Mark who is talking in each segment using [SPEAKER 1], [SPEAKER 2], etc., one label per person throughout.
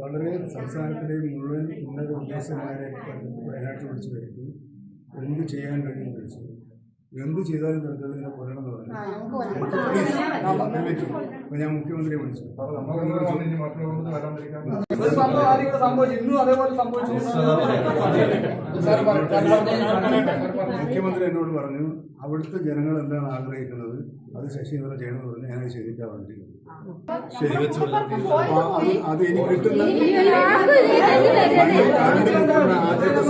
[SPEAKER 1] വളരെ സംസ്ഥാനത്തിലെ മുഴുവൻ ഉന്നത ഉദ്യോഗസ്ഥന്മാരെ വയനാട്ടിൽ വിളിച്ചു വരുത്തി എന്ത് ചെയ്യാൻ കഴിയും വിളിച്ചു എന്ത് ചെയ്താലും നടക്കുന്നത് ഇതിനെ കൊല്ലണം ഞാൻ മുഖ്യമന്ത്രിയെ വിളിച്ചു
[SPEAKER 2] ഒരു സംഭവം ആദ്യം സംഭവിച്ചു ഇന്നും അതേപോലെ സംഭവിച്ചു സാർ പറ- സാർ
[SPEAKER 1] മുഖ്യമന്ത്രി എന്നോട് പറഞ്ഞു അവിടുത്തെ ജനങ്ങൾ എന്താണ് ആഗ്രഹിക്കുന്നത് അത് ശശീന്ദ്രൻ ചെയ്യണമെന്ന് പറഞ്ഞു ഞാൻ ചെയ്തിട്ടാണ് വന്നിരിക്കുന്നത് ആ, അത് അത് ഇനി കിട്ടുന്ന ആദ്യത്തെ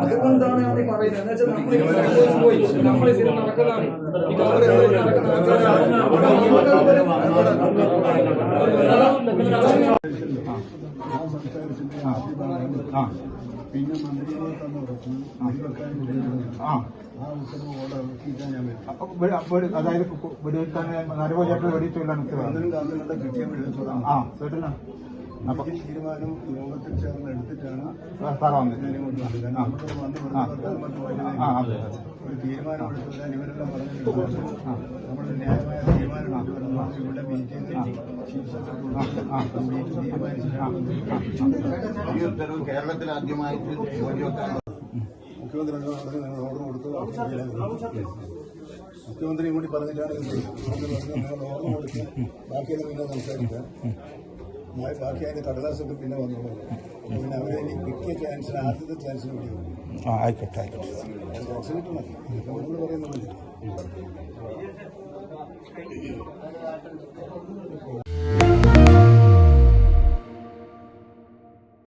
[SPEAKER 2] അതുകൊണ്ടാണ് ഞാൻ പറയുന്നത്. എന്ന് വെച്ചാൽ നമ്മൾ പോയി. നമ്മൾ സ്ഥിരം നടക്കുന്നതാണ്. ആ.
[SPEAKER 1] പിന്നെ മന്ത്രിയെ തന്നെ ഉറച്ചു. വെടിവെക്കാൻ
[SPEAKER 3] ആ.
[SPEAKER 1] ആ ഉത്തരവ് ഓർഡർ ഇറക്കിയിട്ടാണ് ഞാൻ വരുന്നത്
[SPEAKER 3] അപ്പൊ വെടി- വെടി- അതായത് കു- വെടിവെക്കാൻ നരബലിയായിട്ട് ഉത്തരവാദിത്തം
[SPEAKER 1] പന്ത്രണ്ട് കാലങ്ങളുടെ കൃത്യം വെടിവെച്ചതാണ്
[SPEAKER 3] ആ കേട്ടില്ല അപ്പൊ
[SPEAKER 1] ഈ തീരുമാനം യോഗത്തിൽ ചേർന്ന് എടുത്തിട്ടാണ്
[SPEAKER 3] സാർ വന്നത്.
[SPEAKER 1] ഞാൻ ഇങ്ങോട്ട് വന്നത്. കാരണം നമ്മളിവിടെ വന്ന് വെറുതെ വർത്തമാനം
[SPEAKER 3] ആ അതെ അതെ.
[SPEAKER 1] ഒരു തീരുമാനം എടുത്തുകൊണ്ട് ഇവരെല്ലാം പറഞ്ഞിട്ടുണ്ട്. നമ്മൾ ന്യായമായ ഇവിടെ മീറ്റിംഗ് ചീഫ് സെക്രട്ടറി മീറ്റിംഗ് തീരുമാനിച്ചിട്ടാണ്
[SPEAKER 4] ഈ ഉത്തരവ് കേരളത്തിൽ ആദ്യമായിട്ട് വെടിവെക്കാൻ
[SPEAKER 1] മുഖ്യമന്ത്രി നിങ്ങൾ ഓർഡർ കൊടുത്തു മുഖ്യമന്ത്രിയും കൂടി പറഞ്ഞിട്ടാണ് നിങ്ങൾ ഓർഡർ കൊടുത്ത് ബാക്കിയത് പിന്നെ സംസാരിക്കാം ബാക്കി അതിന്റെ കടലാസൊക്കെ പിന്നെ വന്നോളൂ പിന്നെ അവരെ ഇനി കിട്ടിയ ചാൻസിന് ആദ്യത്തെ ചാൻസിന് വേണ്ടി
[SPEAKER 3] ആയിക്കോട്ടെ. ആയിക്കോട്ടെ
[SPEAKER 1] പറയുന്നില്ല Thank you.